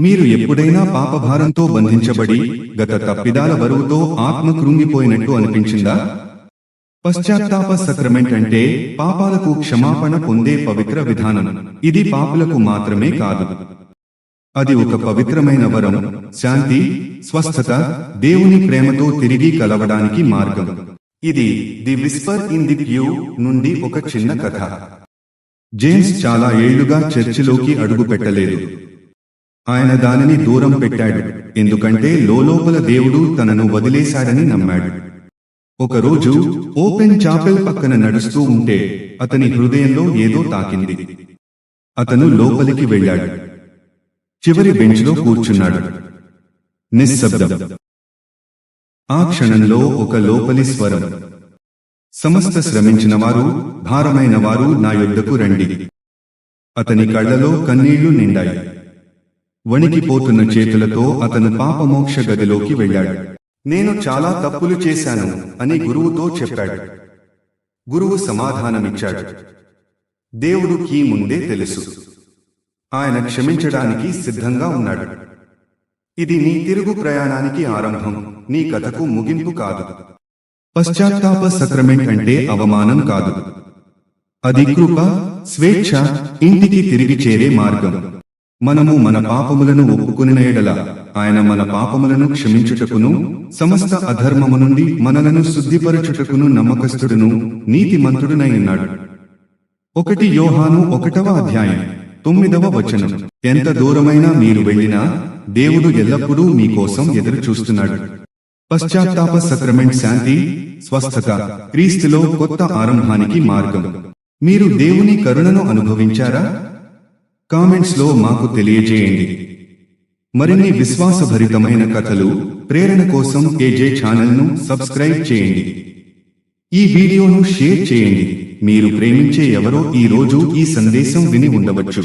మీరు ఎప్పుడైనా పాపభారంతో బంధించబడి గత తప్పిదాల బరువుతో ఆత్మ కృంగిపోయినట్టు అనిపించిందా? పశ్చాత్తాప సక్రమెంట్ అంటే పాపాలకు క్షమాపణ పొందే పవిత్ర విధానం. ఇది పాపులకు మాత్రమే కాదు. అది ఒక పవిత్రమైన వరం శాంతి స్వస్థత దేవుని ప్రేమతో తిరిగి కలవడానికి మార్గం. ఇది the whisper in the pew నుండి ఒక చిన్న కథ. జేమ్స్ చాలా ఏళ్ళుగా చర్చిలోకి అడుగు పెట్టలేదు ఆయన దానిని దూరం పెట్టాడు. ఎందుకంటే లోలోపల దేవుడు తనను వదిలేశాడని నమ్మాడు. ఒకరోజు ఓపెన్ చాపెల్ పక్కన నడుస్తూ ఉంటే అతని హృదయంలో ఏదో తాకింది. అతను లోపలికి వెళ్ళాడు. చివరి బెంచ్లో కూర్చున్నాడు. నిశ్శబ్దం. ఆ క్షణంలో ఒక లోపలి స్వరం. సమస్త శ్రమించిన వారు భారమైన వారు నా యుద్ధకు రండి. అతని కళ్ళలో కన్నీళ్ళు నిండాయి. వణికిపోతున్న చేతులతో అతను పాపమోక్ష గదిలోకి వెళ్ళాడు. నేను చాలా తప్పులు చేశాను అని గురువుతో చెప్పాడు. గురువు సమాధానమిచ్చాడు. దేవుడుకి ముందే తెలుసు. ఆయన క్షమించడానికి సిద్ధంగా ఉన్నాడు. ఇది నీ తిరుగు ప్రయాణానికి ఆరంభం. నీ కథకు ముగింపు కాదు. పశ్చాత్తాప సక్రమెంట్ అంటే అవమానం కాదు. అది కృప స్వేచ్ఛ ఇంటికి తిరిగి చేరే మార్గం. మనము మన పాపములను ఒప్పుకుని ఎడల ఆయన మన పాపములను క్షమించుటకును సమస్త అధర్మము నుండి మనలను శుద్ధిపరచుటకును నమ్మకస్తుడును నీతిమంతుడునై ఉన్నాడు. ఒకటి యోహాను ఒకటవ అధ్యాయం తొమ్మిదవ వచనం. ఎంత దూరమైనా మీరు వెళ్ళినా దేవుడు ఎల్లప్పుడూ మీకోసం ఎదురు చూస్తున్నాడు పశ్చాత్తాప సక్రమెంట్ శాంతి స్వస్థత క్రీస్తులో కొత్త ఆరంభానికి మార్గం. మీరు దేవుని కరుణను అనుభవించారా? కామెంట్స్లో మాకు తెలియజేయండి. మరిన్ని విశ్వాసభరితమైన కథలు ప్రేరణ కోసం ఏజే ఛానల్ను సబ్స్క్రైబ్ చేయండి. ఈ వీడియోను షేర్ చేయండి. మీరు ప్రేమించే ఎవరో ఈ రోజు ఈ సందేశం విని ఉండవచ్చు.